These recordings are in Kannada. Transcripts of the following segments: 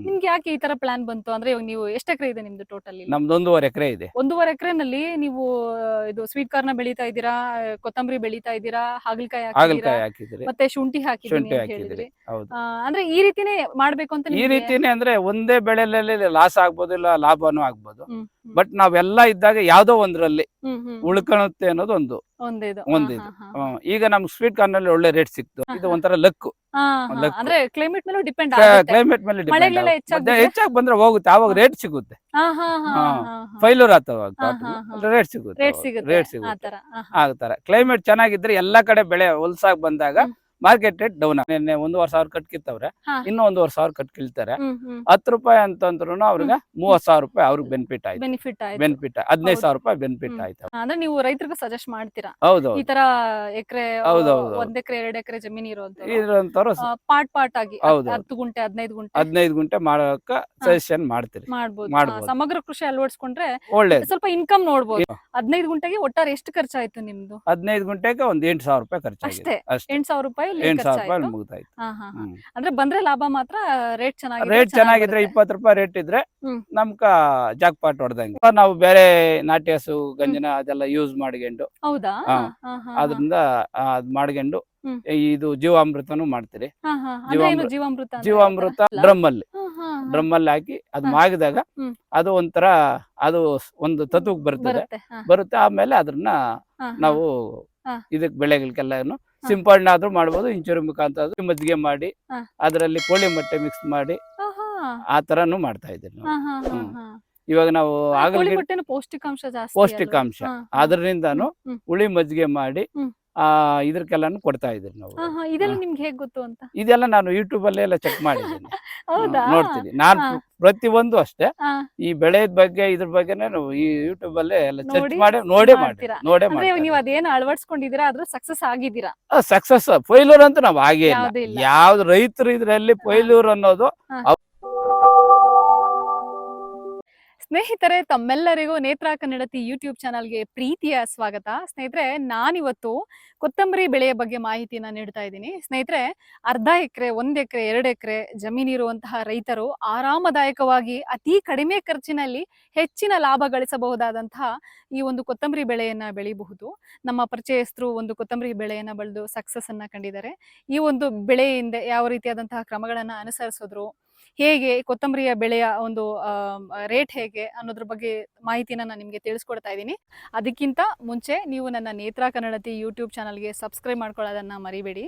ನಿಮ್ಗೆ ಯಾಕೆ ಈ ತರ ಪ್ಲಾನ್ ಬಂತು? ಅಂದ್ರೆ ಇವಾಗ ನೀವು ಎಷ್ಟು ಎಕರೆ ಇದೆ ನಿಮ್ದು ಟೋಟಲ್ ನಮ್ದು ಒಂದೂವರೆ ಎಕರೆ ಇದೆ. ಒಂದೂವರೆ ಎಕರೆನಲ್ಲಿ ನೀವು ಇದು ಸ್ವೀಟ್ ಕಾರ್ನ ಬೆಳೀತಾ ಇದ್ದೀರಾ ಕೊತ್ತಂಬರಿ ಬೆಳೀತಾ ಇದ್ದೀರಾ ಹಾಗಲಕಾಯಿ ಹಾಕಿದ್ದೀರಾ ಹಾಗಲಕಾಯಿ ಹಾಕಿದ್ರಿ ಮತ್ತೆ ಶುಂಠಿ ಹಾಕಿದ್ದೀನಿ ಶುಂಠಿ ಅಂತ ಹಾಕಿದ್ರಿ ಹೇಳಿದ್ರಿ. ಹೌದು. ಆ, ಅಂದ್ರೆ ಈ ರೀತಿನೇ ಮಾಡ್ಬೇಕು ಅಂತ ಈ ನಿಮ್ಗೆ- ರೀತಿನೇ ಅಂದ್ರೆ ಒಂದೇ ಬೆಳೆಯಲ್ಲಿ ಲಾಸ್ ಆಗ್ಬೋದು ಇಲ್ಲ ಲಾಭನೂ ಆಗ್ಬೋದು. ಹ್ಮ್, ಬಟ್ ನಾವೆಲ್ಲ ಇದ್ದಾಗ ಯಾವ್ದೋ ಒಂದ್ರಲ್ಲಿ ಉಳ್ಕೊಳುತ್ತೆ ಅನ್ನೋದು ಒಂದು. ಒಂದಿದೆ. ಈಗ ನಮ್ ಸ್ವೀಟ್ ಕಾರ್ನ್ ಅಲ್ಲಿ ಒಳ್ಳೆ ರೇಟ್ ಸಿಕ್ತು. ಇದು. ಒಂಥರ ಲಕ್ ಕ್ಲೈಮೇಟ್ ಮೇಲೆ ಡಿಪೆಂಡ್ ಕ್ಲೈಮೇಟ್ ಮೇಲೆ ಹೆಚ್ಚಾಗಿ ಬಂದ್ರೆ? ಹೋಗುತ್ತೆ. ಅವಾಗ ರೇಟ್ ಸಿಗುತ್ತೆ. ಫೈಲೂರ್ ಹಾ. ರೇಟ್ ಸಿಗುತ್ತೆ ರೇಟ್ ಸಿಗುತ್ತೆ. ರೇಟ್ ಆ ತರ ಹಾ, ಹಾ. ಕ್ಲೈಮೇಟ್ ಚೆನ್ನಾಗಿದ್ರೆ ಎಲ್ಲಾ ಕಡೆ ಬೆಳೆ ಹೊಲ್ಸಾಗ್ ಬಂದಾಗ. ಮಾರ್ಕೆಟ್ ರೇಟ್ ಡೌನ್ ನಿನ್ನೆ ಒಂದೂವರೆ ಸಾವಿರ ಕಟ್ ಕಿತ್ತವ್ರೆ. ಇನ್ನೂ ಒಂದೂವರೆ ಸಾವಿರ ಕಟ್ ಕಿಲ್ತಾರೆ. ಹತ್. ಹತ್ತು ರೂಪಾಯಿ ಅಂತಂದ್ರು ಅವ್ರಿಗೆ ಮೂವತ್ ಸಾವಿರ ರೂಪಾಯಿ ಅವ್ರಿಗೆ ಬೆನಿಫಿಟ್ ಆಯ್ತು. ಬೆನಿಫಿಟ್ ಆಯ್ತು. ಬೆನಿಫಿಟ್ ಹದಿನೈದು ಸಾವಿರ ರೂಪಾಯಿ ಬೆನಿಫಿಟ್. ಆಯ್ತು ಅಂದ್ರೆ ನೀವು ರೈತರಿಗೆ ಸಜೆಸ್ಟ್ ಮಾಡ್ತೀರಾ? ಹೌದು ಈ ತರ ಎಕರೆ ಹೌದೌದು. ಒಂದು ಎಕರೆ ಎರಡ್ ಎಕರೆ ಜಮೀನ್ ಇರುವಂತವ್ರು ಪಾಟ್ ಪಾರ್ಟ್ ಪಾರ್ಟ್ ಆಗಿ ಹೌದು. ಹತ್ತು ಗುಂಟೆ ಹದಿನೈದು ಗುಂಟೆ. ಹದಿನೈದು ಗುಂಟೆ ಮಾಡಕ ಸಜೆಷನ್ ಮಾಡ್ತೀರಿ. ಮಾಡ್ಬೋದು. ಸಮಗ್ರ ಕೃಷಿ ಅಳವಡಿಸ್ಕೊಂಡ್ರೆ ಒಳ್ಳೆ ಸ್ವಲ್ಪ ಇನ್ಕಮ್ ನೋಡ್ಬೋದು. ಹದಿನೈದು ಗುಂಟೆಗೆ ಒಟ್ಟಾರೆ ಎಷ್ಟು ಖರ್ಚಾಯ್ತು ನಿಮ್ದು? ಹದಿನೈದು ಗುಂಟೆಗೆ ಒಂದ್ ಎಂಟು ಸಾವಿರ ರೂಪಾಯಿ ಖರ್ಚಾಗಿದೆ. ಅಷ್ಟೇ. ಎಂಟು ಸಾವಿರ ರೂಪಾಯಿ ಎಂಟು ಸಾವಿರ ರೂಪಾಯಿ ಮುಗ್ದಾಯ್ತು. ಅಂದ್ರೆ ಬಂದ್ರೆ ಲಾಭ ಮಾತ್ರ ರೇಟ್ ಚೆನ್ನಾಗಿ ರೇಟ್ ಚೆನ್ನಾಗಿದ್ರೆ ಇಪ್ಪತ್ತು ರೂಪಾಯಿ ರೇಟ್ ಇದ್ರೆ. ನಮ್ಕ ಜಾಕ್ ಪಾಟ್ ಹೊಡೆದಂಗೆ. ನಾವು ಬೇರೆ ನಾಟಿ ಹಸು ಗಂಜನ ಅದೆಲ್ಲ ಯೂಸ್ ಮಾಡ್ಕೊಂಡು. ಹೌದಾ? ಅದ್ರಿಂದ ಅದ್ ಮಾಡ್ಕೊಂಡು ಇದು ಜೀವಾಮೃತನು ಮಾಡ್ತೀರಿ. ಜೀವಾಮೃತ- ಜೀವಾಮೃತ ಡ್ರಮ್ ಅಲ್ಲಿ. ಡ್ರಮ್ ಅಲ್ಲಿ ಹಾಕಿ ಅದ್. ಮಾಗಿದಾಗ ಅದು ಒಂಥರ ಅದು ಒಂದು ತತ್ವಕ್ಕೆ ಬರ್ತದೆ. ಬರುತ್ತೆ ಆಮೇಲೆ ಅದನ್ನ ನಾವು. ಇದಕ್ ಬೆಳೆಗಳಿಗೆಲ್ಲಾನು ಸಿಂಪಡಣೆ ಆದ್ರೂ ಮಾಡ್ಬೋದು ಇಂಚೂರಿ ಮುಖಾಂತರ ಮಜ್ಜಿಗೆ ಮಾಡಿ. ಅದರಲ್ಲಿ ಕೋಳಿ ಮೊಟ್ಟೆ ಮಿಕ್ಸ್ ಮಾಡಿ. ಆ ತರಾನು ಮಾಡ್ತಾ ಇದ್ದೀವಿ. ಇವಾಗ ನಾವು ಆಗಲ್ ಪೌಷ್ಟಿಕಾಂಶ ಪೌಷ್ಟಿಕಾಂಶ. ಅದರಿಂದಾನು. ಹುಳಿ ಮಜ್ಜಿಗೆ ಮಾಡಿ. ಆ ಇದಕ್ಕೆಲ್ಲಾನು ಕೊಡ್ತಾ ಇದ್ದೀವಿ ನಾವು. ಇದೆಲ್ಲ. ನಿಮ್ಗೆ ಹೇಗ್ ಗೊತ್ತು ಅಂತ? ಇದೆಲ್ಲ ನಾನು ಯೂಟ್ಯೂಬ್ ಅಲ್ಲೇ ಎಲ್ಲ ಚೆಕ್ ಮಾಡಿದ್ದೀನಿ. ನೋಡ್ತೀನಿ. ನಾನು. ಪ್ರತಿಯೊಂದು ಅಷ್ಟೇ. ಈ ಬೆಳೆದ ಬಗ್ಗೆ ಇದ್ರ ಬಗ್ಗೆನೇ ನಾವು ಈ ಯೂಟ್ಯೂಬ್ ಅಲ್ಲೇ ಎಲ್ಲ ನೋಡಿ ಮಾಡಿ ನೋಡೇ ಮಾಡಿ ಮಾಡ್ತೀರಾ? ನೋಡೇ ಅಂದ್ರೆ ನೀವು ಅದೇನು ಅಳವಡಿಸ್ಕೊಂಡಿದ್ದೀರಾ? ಅದ್ರ ಸಕ್ಸಸ್ ಆಗಿದ್ದೀರಾ? ಮಾಡಿ ಸಕ್ಸಸ್ ಫೈಲೂರ್ ಅಂತ ನಾವು ಆಗೇ ಇಲ್ಲ. ಇಲ್ಲ. ಯಾವ್ದು ರೈತರು ಇದ್ರಲ್ಲಿ ಫೈಲೂರ್ ಅನ್ನೋದು ಸ್ನೇಹಿತರೆ, ತಮ್ಮೆಲ್ಲರಿಗೂ ನೇತ್ರ ಕನ್ನಡತಿ ಯೂಟ್ಯೂಬ್ ಚಾನಲ್ಗೆ ಪ್ರೀತಿಯ ಸ್ವಾಗತ. ಸ್ನೇಹಿತರೆ, ನಾನಿವತ್ತು ಕೊತ್ತಂಬರಿ ಬೆಳೆಯ ಬಗ್ಗೆ ಮಾಹಿತಿಯನ್ನ ನೀಡ್ತಾ ಇದ್ದೀನಿ. ಸ್ನೇಹಿತರೆ, ಅರ್ಧ ಎಕರೆ, ಒಂದ್ ಎಕರೆ, ಎರಡು ಎಕರೆ ಜಮೀನಿರುವಂತಹ ರೈತರು ಆರಾಮದಾಯಕವಾಗಿ ಅತಿ ಕಡಿಮೆ ಖರ್ಚಿನಲ್ಲಿ ಹೆಚ್ಚಿನ ಲಾಭ ಗಳಿಸಬಹುದಾದಂತಹ ಈ ಒಂದು ಕೊತ್ತಂಬರಿ ಬೆಳೆಯನ್ನ ಬೆಳಿಬಹುದು. ನಮ್ಮ ಪರಿಚಯಸ್ಥರು ಒಂದು ಕೊತ್ತಂಬರಿ ಬೆಳೆಯನ್ನ ಬೆಳೆದು ಸಕ್ಸಸ್ ಅನ್ನ ಕಂಡಿದ್ದಾರೆ. ಈ ಒಂದು ಬೆಳೆಯಿಂದ ಯಾವ ರೀತಿಯಾದಂತಹ ಕ್ರಮಗಳನ್ನ ಅನುಸರಿಸಿದ್ರು ಹೇಗೆ ಕೊತ್ತಂಬರಿಯ ಬೆಳೆಯ ಒಂದು ರೇಟ್ ಹೇಗೆ ಅನ್ನೋದ್ರ ಬಗ್ಗೆ ಮಾಹಿತಿನ ನಾನು ನಿಮಗೆ ತಿಳಿಸ್ಕೊಡ್ತಾ ಇದ್ದೀನಿ. ಅದಕ್ಕಿಂತ ಮುಂಚೆ ನೀವು ನನ್ನ ನೇತ್ರ ಕನ್ನಡತಿ ಯೂಟ್ಯೂಬ್ ಚಾನಲ್ಗೆ ಸಬ್ಸ್ಕ್ರೈಬ್ ಮಾಡ್ಕೊಳ್ಳೋದನ್ನ ಮರಿಬೇಡಿ.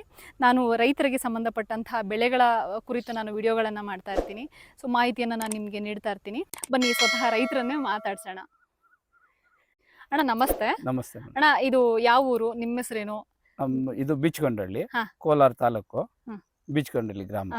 ನಾನು ರೈತರಿಗೆ ಸಂಬಂಧಪಟ್ಟಂತಹ ಬೆಳೆಗಳ ಕುರಿತು ನಾನು ವಿಡಿಯೋಗಳನ್ನು ಮಾಡ್ತಾ ಇರ್ತೀನಿ. ಸೊ ಮಾಹಿತಿಯನ್ನು ನಾನು ನಿಮಗೆ ನೀಡ್ತಾ ಇರ್ತೀನಿ. ಬನ್ನಿ ಸ್ವತಃ ರೈತರನ್ನೇ ಮಾತಾಡ್ಸೋಣ. ಅಣ್ಣ ನಮಸ್ತೆ. ನಮಸ್ತೆ. ಅಣ್ಣ ಇದು ಯಾವ ಊರು ನಿಮ್ಮ ಹೆಸರೇನು? ಇದು ಬಿಚ್ಕೊಂಡಳ್ಳಿ. ಕೋಲಾರ ತಾಲೂಕು. ಹ್ಮ್. ಗ್ರಾಮ.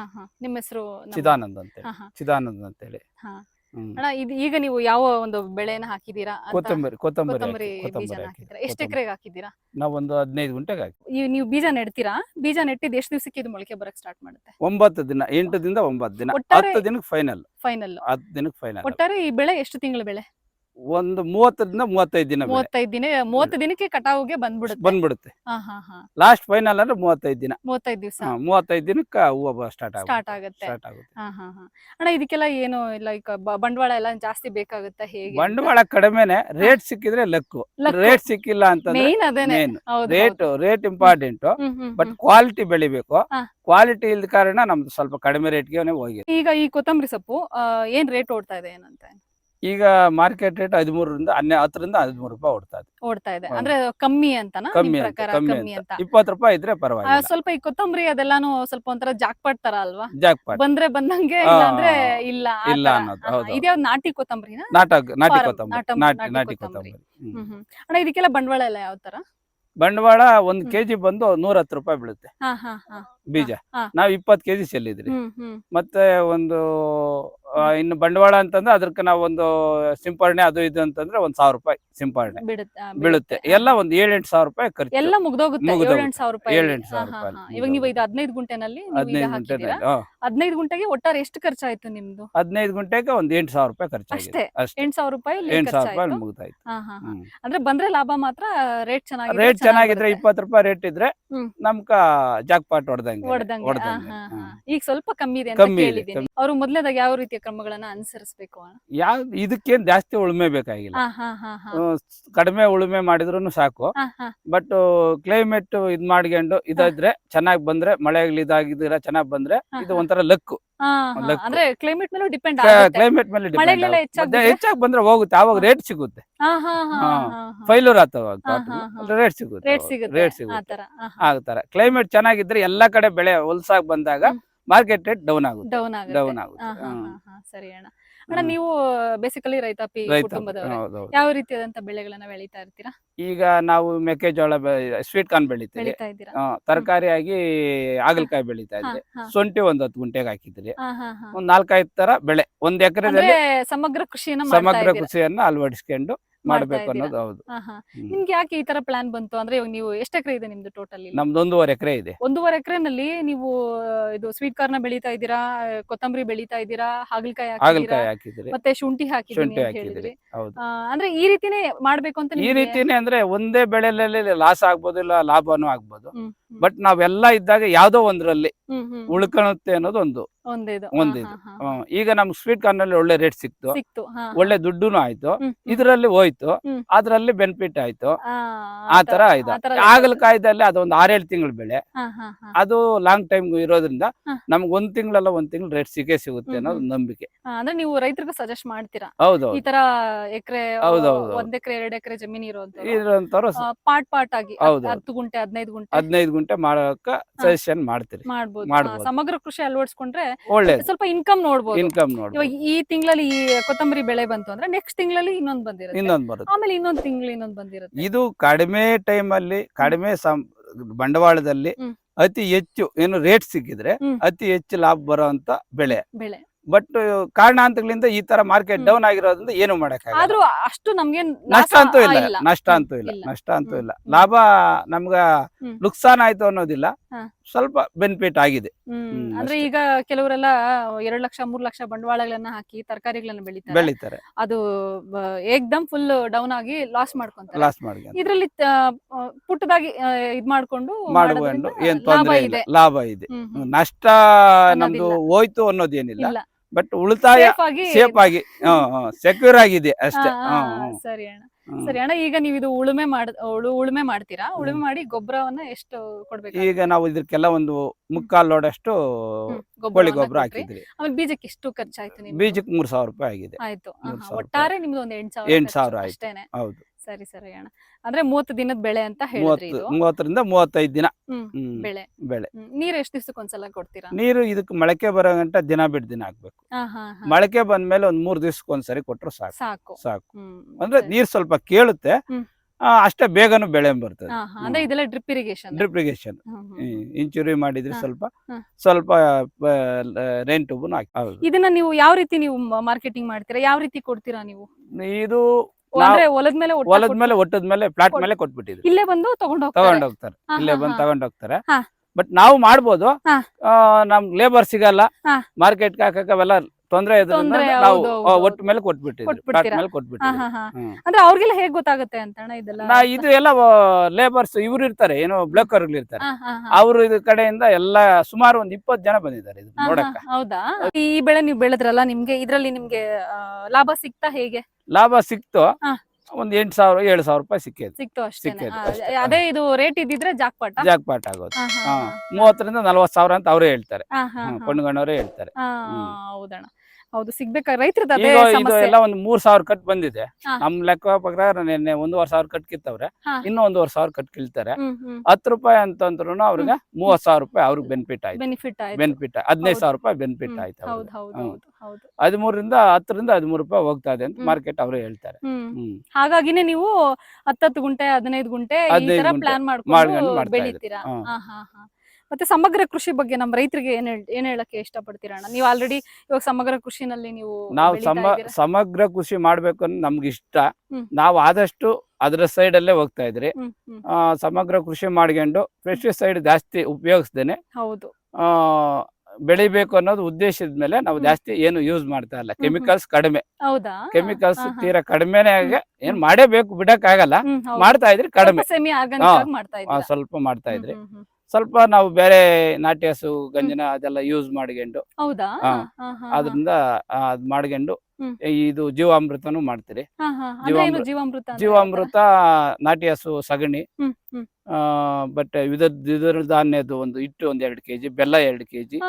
ನಿಮ್ಮ ಹೆಸರು ಚಿದಾನಂದ್ ಅಂತ ಚಿದಾನಂದ್ ಅಂತೇಳಿ. ಹಾ. ಅಣ್ಣ ಇದು ಈಗ ನೀವು ಯಾವ ಒಂದು ಬೆಳೆನ ಹಾಕಿದೀರಾ ಕೊತ್ತಂಬರಿ ಕೊತ್ತಂಬರಿ ಎಷ್ಟು ಎಕರೆಗೆ ಎಕರೆಗೆ ಹಾಕಿದ್ದೀರಾ? ಒಂದು ಹದಿನೈದು ಗುಂಟೆಗೆ ಹಾಕಿ ನೀವು ಬೀಜ ನೆಡ್ತೀರಾ? ಬೀಜ ನೆಟ್ಟಿದ್ದು ಎಷ್ಟು ದಿವಸಕ್ಕೆ ಇದು ಮೊಳಕೆ ಬರಕ್ ಸ್ಟಾರ್ಟ್ ಮಾಡುತ್ತೆ? ಒಂಬತ್ತು ದಿನ ಎಂಟು ದಿನ ಒಂಬತ್ತು ದಿನ ಹತ್ತು ದಿನಕ್ಕೆ ಫೈನಲ್ ಫೈನಲ್ ಹತ್ತು ದಿನಕ್ಕೆ ಫೈನಲ್ ಒಟ್ಟಾರೆ ಈ ಬೆಳೆ ಎಷ್ಟು ತಿಂಗಳ ಬೆಳೆ? ಒಂದು ಮೂವತ್ತರಿಂದ ಮೂವತ್ತೈದು ದಿನ ಬೆಳೆ. ಮೂವತ್ತೈದು ದಿನ ಮೂವತ್ತು ದಿನಕ್ಕೆ ಕಟಾವುಗೆ ಬಂದ್ಬಿಡುತ್ತೆ. ಬಂದ್ಬಿಡುತ್ತೆ. ಹಾ ಹಾ ಹಾ. ಲಾಸ್ಟ್ ಫೈನಲ್ ಅಂದ್ರೆ ಮೂವತ್ತೈದು ದಿನ. ಮೂವತ್ತೈದು ದಿವಸ. ಹಾ, ಮೂವತ್ತೈದು ದಿನಕ್ಕೆ ಹೂವು ಸ್ಟಾರ್ಟ್ ಸ್ಟಾರ್ಟ್ ಆಗುತ್ತೆ. ಆಗುತ್ತೆ. ಸ್ಟಾರ್ಟ್ ಆಗುತ್ತೆ. ಹಾ ಹಾ ಹಾ. ಅಣ್ಣ ಇದಕ್ಕೆಲ್ಲ ಏನು ಲೈಕ್ ಬಂಡವಾಳ ಎಲ್ಲ ಜಾಸ್ತಿ ಬೇಕಾಗುತ್ತಾ ಹೇಗೆ? ಬಂಡವಾಳ ಕಡಿಮೆನೆ ರೇಟ್ ಸಿಕ್ಕಿದ್ರೆ ಲಕ್ಕು. ರೇಟ್ ಸಿಕ್ಕಿಲ್ಲ ಅಂತಂದ್ರೆ ಮೇನ್ ಅದೇನೆ ಮೇನ್ ಹೌದು rate rate important but quality ಬೆಳಿಬೇಕು. ಹಾ. ಕ್ವಾಲಿಟಿ ಇಲ್ದ ಕಾರಣ ನಮ್ದು ಸ್ವಲ್ಪ ಕಡಿಮೆ ರೇಟ್ಗೆ ಹೋಗಿದೆ. ಈಗ ಈ ಕೊತ್ತಂಬರಿ ಸೊಪ್ಪು ಆ, ಏನ್ ರೇಟ್ ಓಡ್ತಾ ಇದೆ ಏನಂತ? ಈಗ ಮಾರ್ಕೆಟ್ ರೇಟ್ ಹದಿಮೂರರಿಂದ ಹನ್ನೆ ಹತ್ತರಿಂದ ಹದಿಮೂರು ರೂಪಾಯಿ ಓಡ್ತಾ ಇದೆ. ಓಡ್ತಾ ಇದೆ ಅಂದ್ರೆ ಕಮ್ಮಿ ಅಂತನಾ? ನಿಮ್ ಅಂತ ಪ್ರಕಾರ ಕಮ್ಮಿ ಕಮ್ಮಿ ಅಂತ. ಇಪ್ಪತ್ತು ರೂಪಾಯಿ ಇದ್ರೆ ಆ, ಪರವಾಗಿಲ್ಲ ಸ್ವಲ್ಪ ಈ ಕೊತ್ತಂಬರಿ ಅದೆಲ್ಲಾನು ಸ್ವಲ್ಪ ಒಂಥರ ಜಾಕ್ಪಾಟ್ ತರ ಅಲ್ವಾ? ಜಾಕ್ಪಾಟ್. ಬಂದ್ರೆ ಬಂದಂಗೆ ಇಲ್ಲ ಅಂದ್ರೆ ಇಲ್ಲ ಆ ಇಲ್ಲ ತರ. ಅನ್ನೋದು, ಹೌದು, ಇದ್ಯಾವ್ದು ನಾಟಿ ಕೊತ್ತಂಬರಿನಾ? ನಾಟಿ ಫಾರಂ, ಕೊತ್ತಂಬರಿ. ನಾಟಂ- ನಾಟಿ ನಾಟಿ ನಾಟಿ ಕೊತ್ತಂಬರಿ. ಕೊತ್ತಂಬರಿ. ಹ್ಮ್. ಹ್ಮ್ ಹ್ಮ್. ಅಣ್ಣ ಇದಕ್ಕೆಲ್ಲ ಬಂಡವಾಳ ಎಲ್ಲ ಯಾವ ತರ ಬಂಡವಾಳ ಒಂದ್ ಹ್ಮ್. ಕೆಜಿ ಬಂದು ನೂರ ಹತ್ತು ರೂಪಾಯಿ ಬೀಳುತ್ತೆ. ಹಾ ಹಾ ಹಾ. ಬೀಜ. ನಾವ್ ಇಪ್ಪತ್ ಕೆಜಿ ಚೆಲ್ಲಿದ್ರಿ ಮತ್ತೆ ಒಂದು ಆ, ಇನ್ನು ಬಂಡವಾಳ ಅಂತಂದ್ರೆ ಅದಕ್ಕೆ ನಾವು ಒಂದು ಸಿಂಪರಣೆ ಅದು ಇದು ಅಂತಂದ್ರೆ ಒಂದ್ ಸಾವಿರ ರೂಪಾಯಿ ಸಿಂಪರಣೆ ಬಿಡುತ್ತೆ ಆ, ಬೀಳುತ್ತೆ. ಎಲ್ಲ ಒಂದ್ ಏಳೆಂಟು ಸಾವಿರ ರೂಪಾಯಿ ಖರ್ಚು. ಎಲ್ಲ ಮುಗ್ದೋಗುತ್ತೆ ಮುಗ್ದೋಗುತ್ತೆ. ಏಳೆಂಟು ಸಾವಿರ ರೂಪಾಯಿ. ಏಳೆಂಟು ಸಾವಿರ ಹಾ, ಹಾ, ರೂಪಾಯಿ ಹಾ. ಇವಾಗ ನೀವು ಇದು ಹದಿನೈದು ಗುಂಟೆನಲ್ಲಿ ನೀವು ಈಗ ಹದಿನೈದು ಹಾಕಿದ್ದೀರಾ? ಗಂಟೆ ಹದಿನೈದು ಗುಂಟೆಗೆ ಒಟ್ಟಾರೆ ಎಷ್ಟು ಖರ್ಚಾಯ್ತು ನಿಮ್ದು? ಹದಿನೈದು ಗುಂಟೆಗೆ ಒಂದ್ ಎಂಟು ಸಾವಿರ ರೂಪಾಯಿ ಖರ್ಚಾಗಿದೆ. ಅಷ್ಟೇ. ಅಷ್ಟೇ. ಎಂಟ್ ಸಾವಿರ ರೂಪಾಯಿ ಎಂಟು ಸಾವಿರ ರೂಪಾಯಿ ಖರ್ಚಾಯ್ತು. ಮುಗಿದಾಯ್ತು. ಹಾ ಹಾ ಹಾ. ಹ್ಮ್. ಅಂದ್ರೆ ಬಂದ್ರೆ ಲಾಭ ಮಾತ್ರ ರೇಟ್ ಚೆನ್ನಾಗಿ ರೇಟ್ ಚೆನ್ನಾಗಿದ್ರೆ ಇಪ್ಪತ್ತು ರೂಪಾಯಿ ರೇಟ್ ಇದ್ರೆ ಹ್ಮ್. ನಮ್ಕ ಜಾಕ್ ಪಾಟ್ ಹೊಡೆದಂಗೆ ಹೊಡ್ದಂಗೆ ಆ. ಈಗ ಸ್ವಲ್ಪ ಕಮ್ಮಿ ಇದೆ ಅಂತ ಕಮ್ಮಿ ಇದೆ, ಕೇಳಿದ್ದೀನಿ. ಅವ್ರು ಮೊದ್ಲೇದಾಗ ಯಾವ ರೀತಿಯ ಕ್ರಮಗಳನ್ನ ಅನುಸರಿಸಬೇಕು ಯಾವ ಇದಕ್ಕೇನ್ ಜಾಸ್ತಿ ಉಳುಮೆ ಬೇಕಾಗಿಲ್ಲ. ಹಾ ಹಾ ಕಡಿಮೆ ಉಳುಮೆ ಮಾಡಿದ್ರು ಸಾಕು. ಬಟ್ ಕ್ಲೈಮೇಟ್ ಇದ್ ಮಾಡ್ಕೊಂಡು ಇದಾದ್ರೆ ಚೆನ್ನಾಗ್ ಬಂದ್ರೆ ಮಳೆ ಇದಾಗಿದ್ರೆ ಚೆನ್ನಾಗ್ ಬಂದ್ರೆ ಹಾ, ಇದು ಹಾ. ಒಂಥರ. ಲಕ್ಕು. ಅಂದ್ರೆ ಕ್ಲೈಮೇಟ್ ಮೇಲೂ ಡಿಪೆಂಡ್ ಆಗುತ್ತೆ. ಕ್ಲೈಮೇಟ್ ಮೇಲೆ ಡಿಪೆಂಡ್. ಹೆಚ್ಚಾಗ್ ಬಂದ್ರೆ ಹೋಗುತ್ತೆ. ಆವಾಗ ರೇಟ್ ಸಿಗುತ್ತೆ. ಫೈಲೂರ್ ಹಾ. ರೇಟ್ ಸಿಗುತ್ತೆ ರೇಟ್ ಸಿಗುತ್ತೆ. ಆಗ್ತಾರ. ಕ್ಲೈಮೇಟ್ ಚೆನ್ನಾಗಿದ್ರೆ ಎಲ್ಲಾ ಕಡೆ ಬೆಳೆ ಹೊಲ್ಸಾಗ್ ಬಂದಾಗ ಮಾರ್ಕೆಟ್ ರೇಟ್ ಡೌನ್ ಆಗುತ್ತೆ. ಡೌನ್ ಆಗುತ್ತೆ. ಡೌನ್ ಆಗುತ್ತೆ. ಸರಿ ಅಣ್ಣ. ಅಣ್ಣ ನೀವು ಬೇಸಿಕಲಿ ರೈತಾಪಿ ರೈತ ಕುಟುಂಬದವರು ಹೌದೌದು. ಯಾವ ರೀತಿಯಾದಂತ ಬೆಳೆಗಳನ್ನ ಬೆಳೀತಾ ಇರ್ತೀರಾ? ಈಗ ನಾವು ಮೆಕ್ಕೆಜೋಳ ಸ್ವೀಟ್ ಕಾರ್ನ್ ಬೆಳಿತೀವಿ. ಬೆಳೀತಾ ಇದ್ದೀರಾ? ತರಕಾರಿಯಾಗಿ ಹಾಗಲಕಾಯಿ ಬೆಳಿತಾ ಹಾ, ಸೊಂಟೆ ಹಾ. ಒಂದ್ ಹತ್ತು ಗುಂಟೆಗೆ ಹಾಕಿದ್ರಿ ಹಾ, ಹಾ, ಹಾ. ಒಂದ್ ನಾಲ್ಕೈದು ತರ ಬೆಳೆ ಒಂದ್ ಅಂದ್ರೆ ಎಕರೆದಲ್ಲಿ ಸಮಗ್ರ ಕೃಷಿಯನ್ನ ಮಾಡ್ತಾ ಸಮಗ್ರ ಇದ್ದೀರಾ? ಕೃಷಿಯನ್ನ ಅಳವಡಿಸ್ಕೊಂಡು ಮಾಡ್ಬೇಕು. ಅನ್ನೋದು ಹೌದು. ನಿಮ್ಗೆ ಯಾಕೆ ಈ ತರ ಪ್ಲಾನ್ ಬಂತು? ಅಂದ್ರೆ ಇವಾಗ ನೀವು ಎಷ್ಟು ಎಕರೆ ಇದೆ ನಿಮ್ದು ಟೋಟಲ್ ನಮ್ದು ಒಂದೂವರೆ ಎಕರೆ ಇದೆ. ಒಂದೂವರೆ ಎಕರೆನಲ್ಲಿ ನೀವು ಇದು ಸ್ವೀಟ್ ಕಾರ್ನ ಬೆಳೀತಾ ಇದ್ದೀರಾ ಕೊತ್ತಂಬರಿ ಬೆಳೀತಾ ಇದ್ದೀರಾ ಹಾಗಲಕಾಯಿ ಹಾಗಲಕಾಯಿ ಹಾಕಿದ್ರಿ ಮತ್ತೆ ಶುಂಠಿ ಶುಂಠಿ ಹಾಕಿದ್ರಿ ಹೇಳಿದ್ರಿ. ಹೌದು. ಅಂದ್ರೆ ಈ ರೀತಿನೇ ಮಾಡ್ಬೇಕು ಅಂತ ಈ ನಿಮ್ಗೆ- ರೀತಿನೇ ಅಂದ್ರೆ ಒಂದೇ ಬೆಳೆಯಲ್ಲಿ ಲಾಸ್ ಆಗ್ಬೋದು ಇಲ್ಲ ಲಾಭನೂ ಆಗ್ಬೋದು. ಹ್ಮ್. ಬಟ್ ನಾವೆಲ್ಲ ಇದ್ದಾಗ ಯಾವ್ದೋ ಒಂದ್ರಲ್ಲಿ. ಉಳ್ಕೊಳುತ್ತೆ ಅನ್ನೋದು ಒಂದು. ಒಂದೇದು. ಈಗ ನಮ್ ಸ್ವೀಟ್ ಕಾರ್ನ್ ಅಲ್ಲಿ ಒಳ್ಳೆ ರೇಟ್ ಸಿಕ್ತು. ಒಳ್ಳೆ ದುಡ್ಡುನು ಆಯ್ತು. ಇದ್ರಲ್ಲಿ ಹೋಯ್ತು. ಅದ್ರಲ್ಲಿ ಬೆನಿಫಿಟ್ ಆಯ್ತು. ಆ, ಆ ತರ ಇದು. ಆಗಲಕಾಯ್ದಲ್ಲಿ ಅದೊಂದು ಆರೇಳು ತಿಂಗಳ ಬೆಳೆ. ಅದು ಲಾಂಗ್ ಟೈಮ್ ಇರೋದ್ರಿಂದ. ನಮ್ಗೆ ಒಂದ್ ತಿಂಗಳಲ್ಲ ಒಂದ್ ತಿಂಗಳು ರೇಟ್ ಸಿಗೇ ಸಿಗುತ್ತೆ ಅನ್ನೋದು ನಂಬಿಕೆ. ಅಂದ್ರೆ ನೀವು ರೈತರಿಗೆ ಸಜೆಸ್ಟ್ ಮಾಡ್ತೀರಾ? ಹೌದು ಈ ತರ ಎಕರೆ ಒಂದ್ ಎಕರೆ ಎರಡ್ ಎಕರೆ ಜಮೀನು ಇರೋಂಥವ್ರು ಪಾರ್ಟ್ ಪಾರ್ಟ್ ಆಗಿ ಹೌದು. ಹತ್ತು ಗುಂಟೆ ಹದಿನೈದು ಗುಂಟೆ. ಹದಿನೈದು ಗುಂಟೆ ಮಾಡಕ ಸಜೆಷನ್ ಮಾಡ್ತೀರಿ. ಮಾಡ್ಬೋದು. ಸಮಗ್ರ ಕೃಷಿ ಅಳವಡಿಸ್ಕೊಂಡ್ರೆ ಒಳ್ಳೇದು. ಸ್ವಲ್ಪ ಇನ್ಕಮ್ ನೋಡ್ಬೋದು. ಇನ್ಕಮ್ ಇವಾಗ ನೋಡ್ಬೋದು ಈ ತಿಂಗಳಲ್ಲಿ ಈ ಕೊತ್ತಂಬರಿ ಬೆಳೆ ಬಂತು ಅಂದ್ರೆ ನೆಕ್ಸ್ಟ್ ತಿಂಗಳಲ್ಲಿ ಇನ್ನೊಂದು ಬಂದಿರುತ್ತೆ. ಇನ್ನೊಂದು ಬರುತ್ತೆ. ಆಮೇಲೆ ಇನ್ನೊಂದ್ ತಿಂಗಳು ಇನ್ನೊಂದು ಬಂದಿರುತ್ತೆ. ಇದು ಕಡಿಮೆ ಟೈಮ್ ಅಲ್ಲಿ ಕಡಿಮೆ ಬಂಡವಾಳದಲ್ಲಿ ಅತಿ ಹೆಚ್ಚು ಏನು ರೇಟ್ ಸಿಕ್ಕಿದ್ರೆ ಅತಿ ಹೆಚ್ಚು ಲಾಭ ಬರುವಂತ ಬೆಳೆ. ಬೆಳೆ. ಬಟ್ ಕಾರಣಾಂತಗಳಿಂದ ಈ ತರ ಮಾರ್ಕೆಟ್ ಡೌನ್ ಆಗಿರೋದ್ರಿಂದ ಏನು ಮಾಡಕ್ಕಾಗಲ್ಲ. ಆದ್ರೂ ಅಷ್ಟು ನಮ್ಗೆ ನಷ್ಟ ಅಂತೂ ಇಲ್ಲ ನಷ್ಟ ಅಂತೂ ಇಲ್ಲ. ನಷ್ಟ ಅಂತೂ ಇಲ್ಲ. ಲಾಭ ನಮ್ಗ. ನುಕ್ಸಾನ್ ಆಯ್ತು ಅನ್ನೋದಿಲ್ಲ. ಸ್ವಲ್ಪ ಬೆನಿಫಿಟ್ ಆಗಿದೆ. ಅಂದ್ರೆ ಈಗ ಕೆಲವರೆಲ್ಲ ಎರಡ್ ಲಕ್ಷ ಮೂರ್ ಲಕ್ಷ ಬಂಡವಾಳಗಳನ್ನ ಹಾಕಿ ತರಕಾರಿಗಳನ್ನ ಬೆಳಿತಾರೆ. ಬೆಳಿತಾರೆ. ಅದು ಏಕ್ದಮ್ ಫುಲ್ ಡೌನ್ ಆಗಿ ಲಾಸ್ ಮಾಡ್ಕೊಂತಾರೆ. ಲಾಸ್ ಮಾಡಿ ಇದ್ರಲ್ಲಿ ಪುಟ್ಟದಾಗಿ ಇದ್ ಮಾಡ್ಕೊಂಡು ಮಾಡೋದ್ರಿಂದ ಏನ್ ಲಾಭ ತೊಂದ್ರೆ ಇಲ್ಲ. ಇದೆ. ಲಾಭ. ನಷ್ಟ ನಮ್ದು ಹೋಯ್ತು ಅನ್ನೋದೇನಿಲ್ಲ. ಬಟ್ ಉಳಿತಾಯ ಸೇಫ್ ಆಗಿ ಸೆಕ್ಯೂರ್ ಆಗಿದೆ ಅಷ್ಟೇ. ಸರಿ ಅಣ್ಣ. ಸರಿ ಅಣ್ಣ ಈಗ ನೀವು ಇದು ಉಳುಮೆ ಮಾಡ್ ಉಳು- ಉಳುಮೆ ಮಾಡ್ತೀರಾ? ಉಳುಮೆ ಮಾಡಿ ಗೊಬ್ಬರವನ್ನ ಎಷ್ಟು ಕೊಡ್ಬೇಕು ಈಗ ನಾವು ಇದಕ್ಕೆಲ್ಲ ಒಂದು ಮುಕ್ಕಾಲ್ ಲೋಡಷ್ಟು ಕೋಳಿ ಗೊಬ್ಬರ ಹಾಕಿದ್ರಿ. ಆಮೇಲೆ ಬೀಜಕ್ಕೆ ಎಷ್ಟು ಖರ್ಚಾಯ್ತು? ಬೀಜಕ್ಕೆ ಮೂರ್ ಸಾವಿರ ರೂಪಾಯಿ ಆಗಿದೆ. ಆಯ್ತು. ಒಟ್ಟಾರೆ ನಿಮ್ದು ಒಂದ್ ಎಂಟು ಸಾವಿರ ಎಂಟ್ ಸಾವಿರ ಆಯ್ತು. ಅಷ್ಟೇನೆ. ಹೌದು. ಸರಿ ಸರಿ ಅಣ್ಣ. ಅಂದ್ರೆ ಮೂವತ್ತು ದಿನದ ಬೆಳೆ ಅಂತ ಹೇಳಿದ್ರಿ ಮೂವತ್ತು ಇದು. ಮೂವತ್ತರಿಂದ ಮೂವತ್ತೈದು ದಿನ. ಹ್ಮ್ ಹ್ಮ್ ಬೆಳೆ. ಬೆಳೆ. ಹ್ಮ್. ನೀರ್ ಎಷ್ಟು ದಿವ್ಸಕ್ಕೊಂದ್ಸಲ ಕೊಡ್ತೀರಾ? ನೀರು ಇದಕ್ಕೆ ಮೊಳಕೆ ಬರೋ ಗಂಟ ದಿನ ಬಿಟ್ಟು ದಿನ ಹಾಕ್ಬೇಕು ಹಾ ಹಾ ಹಾ. ಮೊಳಕೆ ಬಂದ್ಮೇಲೆ ಒಂದ್ ಮೂರ್ ದಿವ್ಸಕ್ಕೆ ಒಂದ್ಸರಿ ಕೊಟ್ರು ಸಾಕು. ಸಾಕು. ಸಾಕು. ಹ್ಮ್ ಅಂದ್ರೆ ಸರಿ. ನೀರ್ ಸ್ವಲ್ಪ ಕೇಳುತ್ತೆ. ಹ್ಮ್. ಆ, ಅಷ್ಟೇ ಬೇಗನು ಬೆಳೆ ಬರ್ತದೆ. ಹಾ. ಅಂದ್ರೆ ಇದೆಲ್ಲ ಡ್ರಿಪ್ ಇರಿಗೇಷನ್. Drip irrigation. ಇಂಚುರಿ ಮಾಡಿದ್ರೆ ಹಾ, ಸ್ವಲ್ಪ ಹಾ. ಸ್ವಲ್ಪ ರೈನ್ ಟ್ಯೂಬ್ ಹೌದು. ಇದನ್ನ ನೀವು ಯಾವ ರೀತಿ ನೀವು ಮಾರ್ಕೆಟಿಂಗ್ ಮಾಡ್ತೀರಾ? ಯಾವ ರೀತಿ ಕೊಡ್ತೀರಾ ನೀವು? ಇದು ಹೊಲದ ಮೇಲೆ ಹೊಲದ ಮೇಲೆ ಒಟ್ಟದ ಮೇಲೆ ಪ್ಲಾಟ್ ಮೇಲೆ ಕೊಟ್ಬಿಟ್ಟಿದ್ವಿ ಇಲ್ಲೇ ಬಂದು ತಗೊಂಡ್ ತಗೊಂಡ್ ಹೋಗ್ತಾರೆ. ಇಲ್ಲೇ ಬಂದು ತಗೊಂಡೋಗ್ತಾರೆ ತಗೊಂಡ್ ಹೋಗ್ತಾರೆ. ಬಟ್ ನಾವು ಮಾಡ್ಬೋದು. ನಮ್ ಲೇಬರ್ ಸಿಗಲ್ಲ. ಮಾರ್ಕೆಟ್ ಹಾಕಕ್ಕೆಲ್ಲ ತೊಂದ್ರೆ ನಾವು ಒಟ್ಟು ಮೇಲೆ ಕೊಟ್ಬಿಟ್ಟಿದ್ವಿ. ಅಂದ್ರೆ ಅವ್ರಿಗೆಲ್ಲ ಹೇಗ್ ಗೊತ್ತಾಗುತ್ತೆ ಅಂತ ನಾ ಇದು ಎಲ್ಲ ಲೇಬರ್ಸ್ ಇವ್ರು ಇರ್ತಾರೆ. ಏನೋ ಬ್ಲೋಕರ್ ಇರ್ತಾರೆ. ಅವರು ಹಾ, ಹಾ. ಅವ್ರು ಇದು ಕಡೆಯಿಂದ ಎಲ್ಲ ಸುಮಾರು ಒಂದ್ ಇಪ್ಪತ್ತು ಜನ ಬಂದಿದ್ದಾರೆ ಇದು ನೋಡಕ್ಕ. ಹೌದಾ? ಈ ಬೆಳೆ ನೀವು ಬೆಳೆದ್ರಲ್ಲ ನಿಮ್ಗೆ ಇದ್ರಲ್ಲಿ ನಿಮ್ಗೆ ಲಾಭ ಸಿಗ್ತಾ ಹೇಗೆ? ಲಾಭ ಸಿಕ್ತು. ಒಂದ್ ಎಂಟ್ ಸಾವಿರ ಏಳು ಸಾವಿರ ರೂಪಾಯಿ ಸಿಕ್ಕಿದೆ ಸಿಕ್ತು ಅದೇ ಇದು ರೇಟ್ ಇದ್ದಿದ್ರೆ ಜಾಕ್ಪಾಟ್ ಜಾಕ್ಪಾಟ್ ಆಗೋದು. ಮೂವತ್ತರಿಂದ ನಲ್ವತ್ತು ಸಾವಿರ ಅಂತ ಅವರೇ ಹೇಳ್ತಾರೆ ಪಣ್ಣುಗಣ್ಣವರೇ. ಹೇಳ್ತಾರೆ. ಹೌದಣ್ಣ ಹೌದು ಸಿಗ್ಬೇಕಾ ರೈತರದ ಅದೇ ಈಗ ಇದು ಸಮಸ್ಯೆ ಎಲ್ಲ ಒಂದು ಮೂರ್ ಸಾವಿರ ಕಟ್ ಬಂದಿದೆ ಹಾ. ನಮ್ ಲೆಕ್ಕ ಪ್ರಕಾರ ನಿನ್ನೆ ಒಂದೂವರೆ ಸಾವಿರ ಕಟ್ ಕಿತ್ತವ್ರೆ ಹಾ. ಇನ್ನೂ ಒಂದೂವರೆ ಸಾವಿರ ಕಟ್ ಕಿಳ್ತಾರೆ ಹ್ಮ್ ಹ್ಮ್ ಹತ್ತು ರೂಪಾಯಿ ಅಂತಂದ್ರು ಅವ್ರಿಗೆ ಮೂವತ್ ಸಾವಿರ ರೂಪಾಯಿ ಅವ್ರಿಗೆ ಬೆನಿಫಿಟ್ ಆಯ್ತು ಬೆನಿಫಿಟ್ ಆಯ್ತು ಬೆನಿಫಿಟ್ ಹದಿನೈದು ಹೌದು. ಸಾವಿರ ರೂಪಾಯಿ ಬೆನಿಫಿಟ್ ಹ್ಮ್, ಆಯ್ತು ಹೌದು ಅವ್ರಿಗೆ. ಹೌದು ಹ್ಮ್. ಹೌದು ಹೌದು ಹದಿಮೂರರಿಂದ ಹತ್ತರಿಂದ ಹದಿಮೂರು ರೂಪಾಯಿ ಹೋಗ್ತಾ ಇದೆ ಅಂತ ಹ್ಮ್. ಮಾರ್ಕೆಟ್ ಅವರು ಹೇಳ್ತಾರೆ ಹ್ಮ್ ಹ್ಮ್ ಹಾಗಾಗಿನೇ ನೀವು ಹತ್ತತ್ತು ಗುಂಟೆ ಹದಿನೈದು ಗುಂಟೆ ಈ ಹದಿನೈದು ತರ ಗುಂಟೆ ಪ್ಲಾನ್ ಮಾಡ್ಕೊಂಡು ಮಾಡ್ಕೊಂಡು ಮಾಡ್ತಾ ಇದ್ದೀವಿ. ಬೆಳಿತೀರಾ ಹಾ. ಹಾ ಹಾ ಹಾ ಮತ್ತೆ ಸಮಗ್ರ ಕೃಷಿ ಬಗ್ಗೆ ನಮ್ಮ ರೈತರಿಗೆ ಏನ್ ಏನ್ ಹೇಳಕ್ಕೆ ಇಷ್ಟಪಡ್ತೀರಾ ಅಣ್ಣ ನೀವು ಆಲ್ರೆಡಿ ಇವಾಗ ಸಮಗ್ರ ಕೃಷಿನಲ್ಲಿ ನೀವು ನಾವು ಬೆಳೀತಾ ಸಮ ಇದ್ದೀರಾ. ಸಮಗ್ರ ಕೃಷಿ ಮಾಡ್ಬೇಕು ಅಂತ ನಮ್ಗೆ ಇಷ್ಟ ಹ್ಮ್. ನಾವು ಆದಷ್ಟು ಅದ್ರ ಸೈಡ್ ಅಲ್ಲೇ ಹೋಗ್ತಾ ಇದ್ರಿ ಹ್ಮ್ ಹ್ಮ್ ಆ, ಸಮಗ್ರ ಕೃಷಿ ಮಾಡ್ಕೊಂಡು ಪೆಸ್ಟಿಸೈಡ್ ಜಾಸ್ತಿ ಉಪಯೋಗಿಸ್ದೇನೆ ಹೌದು ಆ, ಬೆಳಿಬೇಕು ಅನ್ನೋದು ಉದ್ದೇಶದ ಮೇಲೆ ನಾವು ಹ್ಮ್. ಜಾಸ್ತಿ ಏನು ಯೂಸ್ ಮಾಡ್ತಾ ಇಲ್ಲ ಹ್ಮ್. ಕೆಮಿಕಲ್ಸ್ ಕಡಿಮೆ ಹೌದಾ ಕೆಮಿಕಲ್ಸ್. ತೀರಾ ಕಡಿಮೆ ಆಗಿ ಏನ್ ಮಾಡೇಬೇಕು ಬಿಡಕ್ ಆಗಲ್ಲ ಮಾಡ್ತಾ ಇದ್ರಿ ಕಡಿಮೆ ಸೆಮಿ ಆರ್ಗಾನಿಕ್ ಹಾ. ಆಗಿ ಮಾಡ್ತಾ ಆ, ಇದ್ದೀರಾ ಸ್ವಲ್ಪ ಮಾಡ್ತಾ ಇದ್ರಿ ಹ್ಮ್, ಹ್ಮ್, ಹ್ಮ್. ಸ್ವಲ್ಪ ನಾವು ಬೇರೆ ನಾಟಿ ಹಸು ಗಂಜನ ಅದೆಲ್ಲ ಯೂಸ್ ಮಾಡ್ಕೊಂಡು ಹೌದಾ ಹಾ. ಹಾ, ಹಾ, ಹಾ. ಅದರಿಂದ ಅದ್ ಮಾಡ್ಕೊಂಡು. ಇದು ಜೀವಾಮೃತನು ಮಾಡ್ತೀರಿ. ಜೀವಾಮೃತ- ಜೀವಾಮೃತ ನಾಟಿ ಹಸು ಸಗಣಿ. ಬಟ್ ವಿಧ ಧಾನ್ಯದ ಧಾನ್ಯದ್ದು ಒಂದು ಹಿಟ್ಟು ಒಂದ್ ಎರಡು ಕೆಜಿ ಬೆಲ್ಲ ಎರಡು ಕೆಜಿ.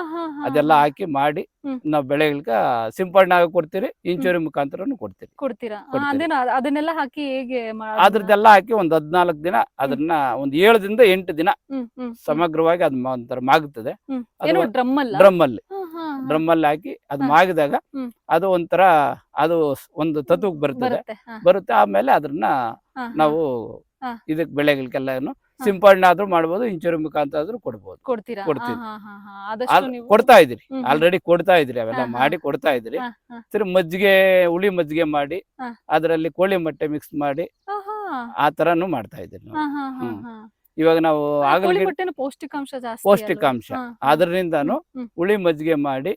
ಅದೆಲ್ಲ ಹಾಕಿ ಮಾಡಿ. ನಾವು ಬೆಳೆಗಳಿಗೆ ಸಿಂಪಡಣೆ ಆಗಿ ಕೊಡ್ತೀರಿ. ಇಂಚೂರಿ ಮುಖಾಂತರ ಕೊಡ್ತೀರಿ. ಕೊಡ್ತೀರಾ ಅದನ್ನೆಲ್ಲ ಹಾಕಿ ಹೇಗೆ? ಅದ್ರದ್ದೆಲ್ಲ ಹಾಕಿ ಒಂದ್ ಹದ್ನಾಲ್ಕು ದಿನ ಅದನ್ನ ಒಂದ್ ಏಳದಿಂದ ಎಂಟು ದಿನ ಸಮಗ್ರವಾಗಿ ಅದ್ ಒಂಥರ ಮಾಗುತ್ತದೆ ಡ್ರಮ್ ಅಲ್ಲ ಡ್ರಮ್ ಅಲ್ಲಿ ಹಾಕಿ ಅದು. ಮಾಗಿದಾಗ ಅದು ಒಂಥರ ಅದು ಒಂದು ತತ್ವಕ್ಕೆ ಬರ್ತದೆ ಬರುತ್ತೆ ಆಮೇಲೆ ಅದನ್ನ ನಾವು. ಇದಕ್ ಬೆಳೆಗಳಿಗೆಲ್ಲಾನು ಸಿಂಪಡಣೆ ಆದ್ರೂ ಮಾಡ್ಬೋದು ಇಂಚೂರಿ ಮುಖಾಂತರ ಆದ್ರೂ ಕೊಡ್ಬೋದು ಕೊಡ್ತೀರಾ ಕೊಡ್ತೀವಿ. ಕೊಡ್ತಾ ಇದ್ರಿ. ಆಲ್ರೆಡಿ ಕೊಡ್ತಾ ಇದ್ರಿ ಅವೆಲ್ಲ. ಮಾಡಿ ಕೊಡ್ತಾ ಇದ್ರಿ. ಸರಿ ಮಜ್ಜಿಗೆ ಹುಳಿ ಮಜ್ಜಿಗೆ ಮಾಡಿ. ಅದರಲ್ಲಿ ಕೋಳಿ ಮೊಟ್ಟೆ ಮಿಕ್ಸ್ ಮಾಡಿ. ಆ ತರಾನು ಮಾಡ್ತಾ ಇದ್ರಿ. ಇವಾಗ ನಾವು ಆಗಲಿ ಪೌಷ್ಟಿಕಾಂಶ ಪೌಷ್ಟಿಕಾಂಶ. ಅದರಿಂದನು ಹುಳಿ ಮಜ್ಜಿಗೆ ಮಾಡಿ.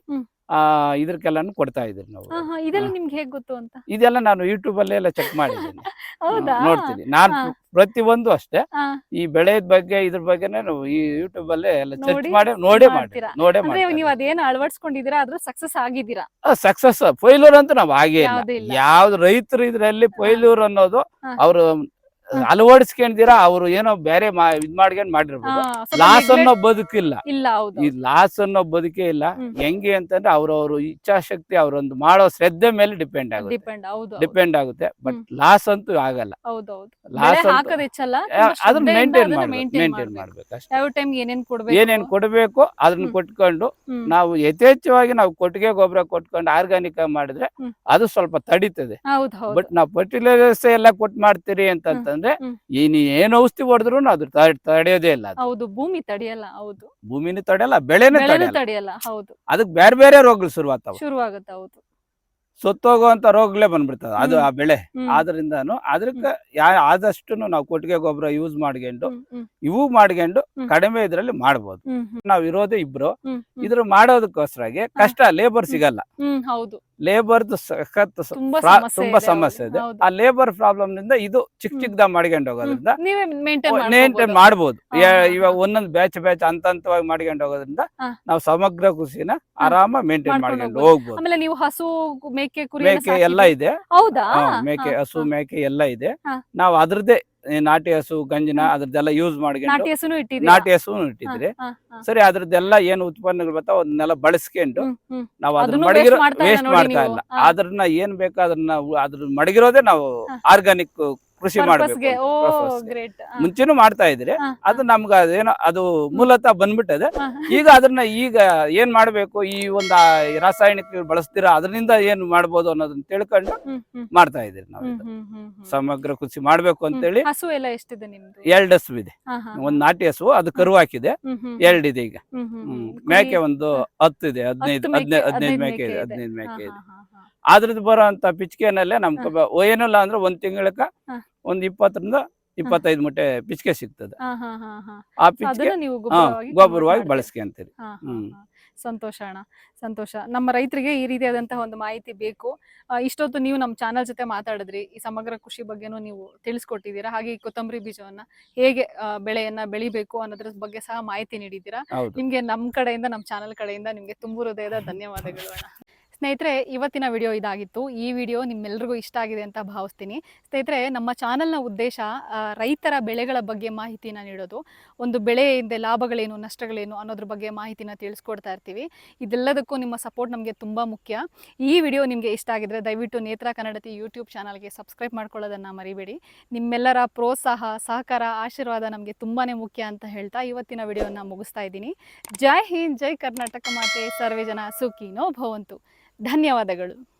ಆ ಇದಕ್ಕೆಲ್ಲಾನು ಕೊಡ್ತಾ ಇದ್ರಿ ನಾವು. ಇದೆಲ್ಲ ನಿಮ್ಗೆ ಹೇಗ್ ಗೊತ್ತು ಅಂತ? ಇದೆಲ್ಲ ನಾನು ಯೂಟ್ಯೂಬ್ ಅಲ್ಲಿ ಎಲ್ಲ ಚೆಕ್ ಮಾಡಿದ್ದೀನಿ. ನೋಡ್ತೀನಿ. ನಾನು ಒಂದು ಅಷ್ಟೇ. ಈ ಬೆಳೆದ ಬಗ್ಗೆ ಇದ್ರ ಬಗ್ಗೆನೇ ನಾವು ಈ ಯೂಟ್ಯೂಬ್ ಅಲ್ಲೇ ಎಲ್ಲ ನೋಡಿ ಮಾಡಿ ನೋಡೇ ಮಾಡಿ. ಮಾಡ್ತೀರಾ? ನೋಡೇ ಮಾಡಿ ನೀವು ಅದೇನು ಅಳವಡಿಸ್ಕೊಂಡಿದ್ದೀರಾ? ಅದ್ರ ಸಕ್ಸಸ್ ಆಗಿದ್ದೀರಾ? ಸಕ್ಸಸ್ ಫೈಲೂರ್ ಅಂತ ನಾವು ಆಗೇ ಯಾವ್ದೂ ರೈತರು ಇದ್ರಲ್ಲಿ ಫೈಲೂರ್ ಅನ್ನೋದು. ಅವರು. ಅಳವಡಿಸ್ಕೊಂಡಿರ ಅವ್ರು ಏನೋ ಬೇರೆ ಇದ್ ಮಾಡ್ಕೊಂಡ್ ಮಾಡಿರ್ಬೋದು. ಲಾಸ್ ಅನ್ನೋ ಬದುಕಿಲ್ಲ. ಈ ಲಾಸ್ ಅನ್ನೋ ಬದುಕೇ ಇಲ್ಲ. ಹೆಂಗೆ ಅಂತಂದ್ರೆ ಅವ್ರವ್ರ ಇಚ್ಛಾಶಕ್ತಿ ಅವ್ರೊಂದು ಮಾಡೋ ಶ್ರದ್ಧೆ ಮೇಲೆ ಡಿಪೆಂಡ್ ಆಗುತ್ತೆ. ಡಿಪೆಂಡ್ ಆಗುತ್ತೆ. ಬಟ್ ಲಾಸ್ ಅಂತೂ ಆಗಲ್ಲ. ಲಾಸ್ ಅದನ್ನ ಮೇಂಟೈನ್ ಮಾಡ್ಬೇಕು. ಮೇಂಟೈನ್ ಮಾಡ್ಬೇಕು ಏನೇನ್ ಕೊಡ್ಬೇಕು? ಅದನ್ನ ಕೊಟ್ಕೊಂಡು ನಾವು ಯಥೇಚ್ಛವಾಗಿ ನಾವು ಕೊಟ್ಟಿಗೆ ಗೊಬ್ಬರ ಕೊಟ್ಕೊಂಡು ಆರ್ಗಾನಿಕ್ ಮಾಡಿದ್ರೆ ಅದು ಸ್ವಲ್ಪ ತಡೀತದೆ. ಬಟ್ ನಾವು ಫರ್ಟಿಲೈಸರ್ಸ್ ಎಲ್ಲ ಕೊಟ್ಟು ಮಾಡ್ತೀರಿ ಅಂತಂತಂದ್ರೆ ಹ್ಮ್. ಏನ್ ಏನ್ ಔಷಧಿ ಹೊಡೆದ್ರು ಅದು ತಡ್- ತಡೆಯೋದೇ ಇಲ್ಲ ಹೌದು ಭೂಮಿ ತಡೆಯಲ್ಲ ಹೌದು. ಭೂಮಿನ ತಡೆಯಲ್ಲ ಬೆಳೆನೂ ತಡೆಯಲ್ಲ. ಹೌದು. ಅದಕ್ಕೆ ಬೇರೆ ಬೇರೆ ರೋಗಗಳು ಶುರುವಾಗ್ತಾವ. ಶುರು ಆಗುತ್ತೆ ಹೌದು. ಸತ್ತೋಗುವಂತ ರೋಗಗಳೇ ಬಂದ್ಬಿಡ್ತದ ಅದು. ಆ ಬೆಳೆ. ಆದ್ರಿಂದ ಆದ್ರಿಂದಾನು ಅದಕ್ಕೆ ಯಾ ಆದಷ್ಟು ನಾವು ಕೊಟ್ಟಿಗೆ ಗೊಬ್ಬರ ಯೂಸ್ ಮಾಡ್ಕೊಂಡು ಇವು ಮಾಡ್ಕೊಂಡು ಕಡಿಮೆ ಇದ್ರಲ್ಲಿ ಮಾಡ್ಬೋದು. ನಾವ್ ಇರೋದೇ ಇಬ್ರು. ಇದ್ರ ಮಾಡೋದಕ್ಕೋಸ್ಕರಾಗಿ ಕಷ್ಟ ಲೇಬರ್ ಸಿಗಲ್ಲ. ಹೌದು. ಲೇಬರ್ದು ಸಖತ್ ತುಂಬಾ ಸಮಸ್ಯೆ ಇದೆ. ಆ ಲೇಬರ್ ಪ್ರಾಬ್ಲಮ್ನಿಂದ ಇದು ಚಿಕ್ಕ ಚಿಕ್ಕದ ಚಿಕ್ಕದಾಗ ಮಾಡ್ಕೊಂಡು ಹೋಗೋದ್ರಿಂದ ಮೇಂಟೈನ್ ಮಾಡ್ಬೋದು. ಇವಾಗ ಒಂದೊಂದು ಬ್ಯಾಚ್ ಬ್ಯಾಚ್ ಹಂತ ಹಂತವಾಗಿ ಮಾಡ್ಕೊಂಡು ಹೋಗೋದ್ರಿಂದ. ನಾವು ಸಮಗ್ರ ಕೃಷಿನ ಆರಾಮ ಮೇಂಟೈನ್ ಮಾಡ್ಕೊಂಡು ಹೋಗ್ಬೋದು. ಆಮೇಲೆ ನೀವು ಹಸು ಮೇಕೆ ಮೇಕೆ ಎಲ್ಲ ಇದೆ. ಮೇಕೆ ಹಸು ಮೇಕೆ ಎಲ್ಲ ಇದೆ. ನಾವು ಅದ್ರದ್ದೇ ನಾಟಿ ಹಸು ಗಂಜಿನ. ಅದ್ರದ್ದೆಲ್ಲ ಯೂಸ್ ಮಾಡಿ ನಾಟಿ ಹಸುನು ಇಟ್ಟಿದ್ದೀರಾ ನಾಟಿ ಹಸು ಇಟ್ಟಿದ್ರೆ ಹಾ, ಹಾ, ಸರಿ ಅದ್ರದ್ದೆಲ್ಲ ಏನು ಉತ್ಪನ್ನಗಳು ಬರ್ತಾವ ಅದನ್ನೆಲ್ಲ ಬಳಸ್ಕೊಂಡು ಹ್ಮ್, ಹ್ಮ್. ನಾವು ಅದನ್ನ ಅದನ್ನು ಮಡಗಿರೋ waste ಮಾಡ್ತಾ ಇಲ್ಲ ವೇಸ್ಟ್ ನೋಡಿ ಮಾಡ್ತಾ ನೀವು. ಇಲ್ಲ ಹಾ. ಅದ್ರನ್ನ ಏನ್ ಬೇಕು ಅದನ್ನ ಅದ್ರ ಮಡಗಿರೋದೇ ನಾವು ಹಾ. ಆರ್ಗಾನಿಕ್ ಕೃಷಿ ಮಾಡಬೇಕು. ಗ್ರೇಟ್ ಮುಂಚೆನೂ ಮಾಡ್ತಾ ಇದ್ರೆ ಅದು ನಮ್ಗ ಅದೇನೋ ಅದು ಮೂಲತಃ ಬಂದ್ಬಿಟ್ಟದೆ. ಈಗ ಅದನ್ನ ಈಗ ಏನ್ ಮಾಡ್ಬೇಕು ಈ ಒಂದು ರಾಸಾಯನಿಕ ಬಳಸ್ತೀರಾ ಅದರಿಂದ ಏನ್ ಮಾಡ್ಬೋದು ಅನ್ನೋದನ್ನ ತಿಳ್ಕೊಂಡು ಮಾಡ್ತಾ ಇದೀವಿ ನಾವು. ಸಮಗ್ರ ಕೃಷಿ ಮಾಡ್ಬೇಕು ಅಂತೇಳಿ ಹಸು ಎಲ್ಲ ಎಷ್ಟಿದೆ ನಿಮ್ದು? ಎರಡ್ ಹಸು ಇದೆ. ಒಂದ್ ನಾಟಿ ಹಸು ಅದು ಕರು ಹಾಕಿದೆ. ಎರಡು ಇದೆ ಈಗ. ಮೇಕೆ ಒಂದು ಹತ್ತು ಇದೆ ಹದಿನೈದು ಹದಿನೈದು ಹದಿನೈದು ಮೇಕೆ ಇದೆ ಹದಿನೈದು ಮೇಕೆ ಇದೆ. ಹಾ, ಬರೋ ಅಂತ ಅದ್ರದ್ದು ಪಿಚ್ಕೆನಲ್ಲೇ ನಮ್ ಏನಿಲ್ಲ ಅಂದ್ರೆ ಒಂದ್ ತಿಂಗಳಕ್ಕ. ಒಂದ್ ಇಪ್ಪತ್ತರಿಂದ ಇಪ್ಪತ್ತೈದು ಮೂಟೆ ಪಿಚ್ಕೆ ಸಿಗ್ತದೆ. ಆ ಪಿಚ್ಕೆ ಗೊಬ್ಬರವಾಗಿ. ಬಳಸ್ಕೊಂತೀರಿ ಹ್ಮ್. ಸಂತೋಷ ಅಣ್ಣ ಸಂತೋಷ. ನಮ್ಮ ರೈತರಿಗೆ ಈ ರೀತಿಯಾದಂತಹ ಒಂದು ಮಾಹಿತಿ ಬೇಕು. ಇಷ್ಟೊತ್ತು ನೀವು ನಮ್ಮ ಚಾನಲ್ ಜೊತೆ ಮಾತಾಡಿದ್ರಿ. ಈ ಸಮಗ್ರ ಕೃಷಿ ಬಗ್ಗೆನೂ ನೀವು ತಿಳಿಸ್ಕೊಟ್ಟಿದ್ದೀರಾ. ಹಾಗೆ ಈ ಕೊತ್ತಂಬರಿ ಬೀಜವನ್ನ ಹೇಗೆ ಬೆಳೆಯನ್ನ ಬೆಳಿಬೇಕು ಅನ್ನೋದ್ರ ಬಗ್ಗೆ ಸಹ ಮಾಹಿತಿ ನೀಡಿದ್ದೀರಾ. ನಿಮ್ಗೆ ನಮ್ಮ ಕಡೆಯಿಂದ ನಮ್ಮ ಚಾನಲ್ ಕಡೆಯಿಂದ ನಿಮ್ಗೆ ತುಂಬು ಹೃದಯದ ಧನ್ಯವಾದಗಳು ಅಣ್ಣ. ಸ್ನೇಹಿತರೆ, ಇವತ್ತಿನ ವಿಡಿಯೋ ಇದಾಗಿತ್ತು. ಈ ವಿಡಿಯೋ ನಿಮ್ಮೆಲ್ರಿಗೂ ಇಷ್ಟ ಆಗಿದೆ ಅಂತ ಭಾವಿಸ್ತೀನಿ. ಸ್ನೇಹಿತರೆ, ನಮ್ಮ ಚಾನಲ್ನ ಉದ್ದೇಶ ರೈತರ ಬೆಳೆಗಳ ಬಗ್ಗೆ ಮಾಹಿತಿನ ನೀಡೋದು. ಒಂದು ಬೆಳೆಯಿಂದ ಲಾಭಗಳೇನು, ನಷ್ಟಗಳೇನು ಅನ್ನೋದ್ರ ಬಗ್ಗೆ ಮಾಹಿತಿನ ತಿಳಿಸ್ಕೊಡ್ತಾ ಇರ್ತೀವಿ. ಇದೆಲ್ಲದಕ್ಕೂ ನಿಮ್ಮ ಸಪೋರ್ಟ್ ನಮಗೆ ತುಂಬ ಮುಖ್ಯ. ಈ ವಿಡಿಯೋ ನಿಮಗೆ ಇಷ್ಟ ಆಗಿದ್ರೆ ದಯವಿಟ್ಟು ನೇತ್ರ ಕನ್ನಡತಿ ಯೂಟ್ಯೂಬ್ ಚಾನಲ್ಗೆ ಸಬ್ಸ್ಕ್ರೈಬ್ ಮಾಡ್ಕೊಳ್ಳೋದನ್ನು ಮರಿಬೇಡಿ. ನಿಮ್ಮೆಲ್ಲರ ಪ್ರೋತ್ಸಾಹ, ಸಹಕಾರ, ಆಶೀರ್ವಾದ ನಮಗೆ ತುಂಬಾ ಮುಖ್ಯ ಅಂತ ಹೇಳ್ತಾ ಇವತ್ತಿನ ವಿಡಿಯೋನ ಮುಗಿಸ್ತಾ ಇದ್ದೀನಿ. ಜೈ ಹಿಂದ್, ಜೈ ಕರ್ನಾಟಕ ಮಾತೆ. ಸರ್ವೇ ಜನ ಸುಖಿನೋ ಭವಂತು. ಧನ್ಯವಾದಗಳು.